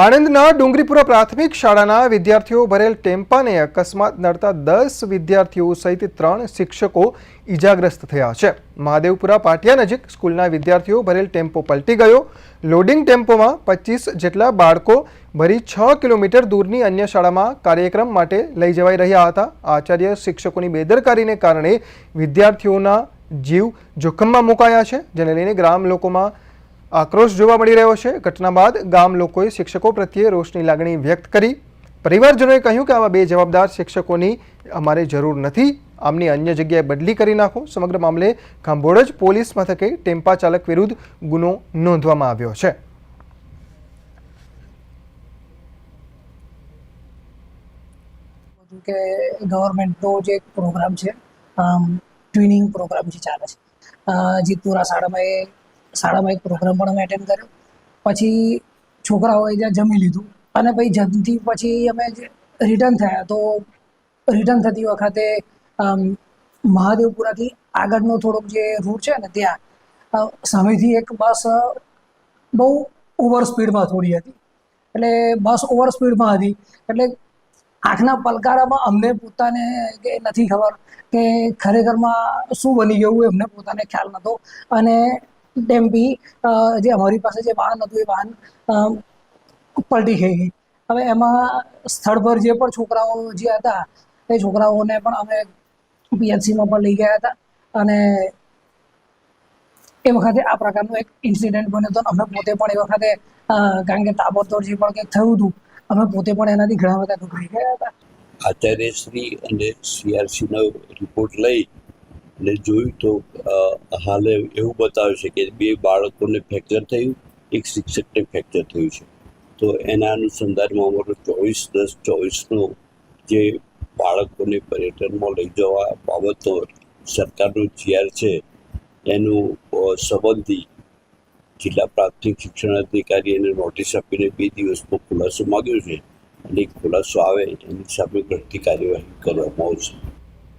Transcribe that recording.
આણંદના ડુંગરીપુરા પ્રાથમિક શાળાના વિદ્યાર્થીઓ ભરેલ ટેમ્પાને અકસ્માત નડતા દસ વિદ્યાર્થીઓ સહિત ત્રણ શિક્ષકો ઈજાગ્રસ્ત થયા છે. મહાદેવપુરા પાટિયા નજીક સ્કૂલના વિદ્યાર્થીઓ ભરેલ ટેમ્પો પલટી ગયો. લોડિંગ ટેમ્પોમાં પચીસ જેટલા બાળકો ભરી છ કિલોમીટર દૂરની અન્ય શાળામાં કાર્યક્રમ માટે લઈ જવાઈ રહ્યા હતા. આચાર્ય શિક્ષકોની બેદરકારીને કારણે વિદ્યાર્થીઓના જીવ જોખમમાં મુકાયા છે, જેને લઈને ગ્રામ લોકોમાં આક્રોશ જોવા મળી રહ્યો છે. ઘટના બાદ ગામ લોકોએ શિક્ષકો પ્રત્યે રોષની લાગણી વ્યક્ત કરી. પરિવારજનોએ કહ્યું કે આવા બે જવાબદાર શિક્ષકોની અમારે જરૂર નથી. આમની અન્ય જગ્યાએ બદલી કરી નાખો. સમગ્ર મામલે ખાંભોળજ પોલીસ મથકે ટેમ્પા ચાલક વિરુદ્ધ ગુનો નોંધવામાં આવ્યો છે. કે ગવર્મેન્ટનો જે એક પ્રોગ્રામ છે ટ્વિનિંગ પ્રોગ્રામ જે ચાલે છે. જીતપુરા શાળામાં શાળામાં એક પ્રોગ્રામ પણ અમે અટેન્ડ કર્યો. પછી છોકરાઓએ ત્યાં જમી લીધું. અને પછી જમતી પછી અમે રિટર્ન થયા તો રિટર્ન થતી વખતે મહાદેવપુરાથી આગળનો થોડોક જે રૂટ છે ને ત્યાં સામેથી એક બસ બહુ ઓવર સ્પીડમાં થોડી હતી. એટલે બસ ઓવર સ્પીડમાં હતી. એટલે આંખના પલકારામાં અમને પોતાને કે નથી ખબર કે ખરેખરમાં શું બની ગયું એમને પોતાને ખ્યાલ નહોતો. અને ટેમ્પી બી જે અમારી પાસે જે વાહન હતું, એ વાહન પલટી થઈ ગઈ. હવે એમાં સ્થળ પર જે પણ છોકરાઓ જે હતા, એ છોકરાઓને પણ અમે પીએચસીમાં પણ લઈ ગયા હતા અને એ વખતે આ પ્રકારનો એક ઇન્સિડન્ટ બન્યો હતો અમે પોતે પણ એ વખતે કારણ કે તાબડતોડ જે પણ કંઈક થયું હતું, અમે પોતે પણ એનાથી ઘણા બધા ગભરાઈ ગયા હતા. આચાર્યશ્રી અને સીઆરસીનો રિપોર્ટ લઈ અને જોયું તો હાલે એવું બતાવે છે કે બે બાળકોને ફ્રેક્ચર થયું, એક શિક્ષકને ફ્રેક્ચર થયું છે. તો એના અનુસંધાનમાં અમારો ચોવીસ દસ ચોવીસનો જે બાળકોને પર્યટનમાં લઈ જવા બાબતનો સરકારનો જીઆર છે, એનું સંબંધી જિલ્લા પ્રાથમિક શિક્ષણ અધિકારી એને નોટિસ આપીને બે દિવસનો ખુલાસો માગ્યો છે. અને ખુલાસો આવે એની સામે ઘટતી કાર્યવાહી કરવામાં આવશે.